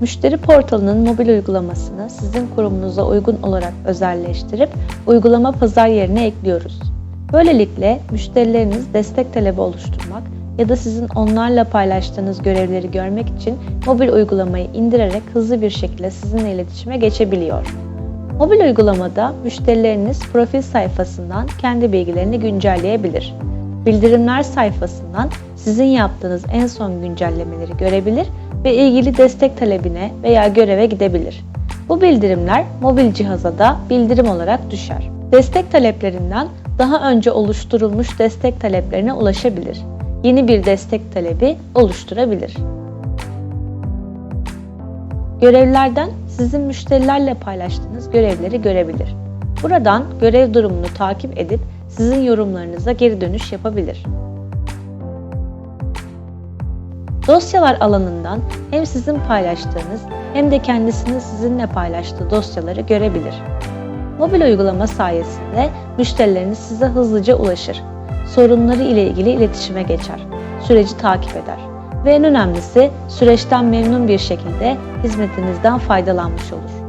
Müşteri portalının mobil uygulamasını sizin kurumunuza uygun olarak özelleştirip uygulama pazar yerine ekliyoruz. Böylelikle müşterileriniz destek talebi oluşturmak ya da sizin onlarla paylaştığınız görevleri görmek için mobil uygulamayı indirerek hızlı bir şekilde sizinle iletişime geçebiliyor. Mobil uygulamada müşterileriniz profil sayfasından kendi bilgilerini güncelleyebilir. Bildirimler sayfasından sizin yaptığınız en son güncellemeleri görebilir ve ilgili destek talebine veya göreve gidebilir. Bu bildirimler mobil cihaza da bildirim olarak düşer. Destek taleplerinden daha önce oluşturulmuş destek taleplerine ulaşabilir. Yeni bir destek talebi oluşturabilir. Görevlerden sizin müşterilerle paylaştığınız görevleri görebilir. Buradan görev durumunu takip edip sizin yorumlarınıza geri dönüş yapabilir. Dosyalar alanından hem sizin paylaştığınız hem de kendisinin sizinle paylaştığı dosyaları görebilir. Mobil uygulama sayesinde müşterileriniz size hızlıca ulaşır. Sorunları ile ilgili iletişime geçer. Süreci takip eder. Ve en önemlisi süreçten memnun bir şekilde hizmetinizden faydalanmış olur.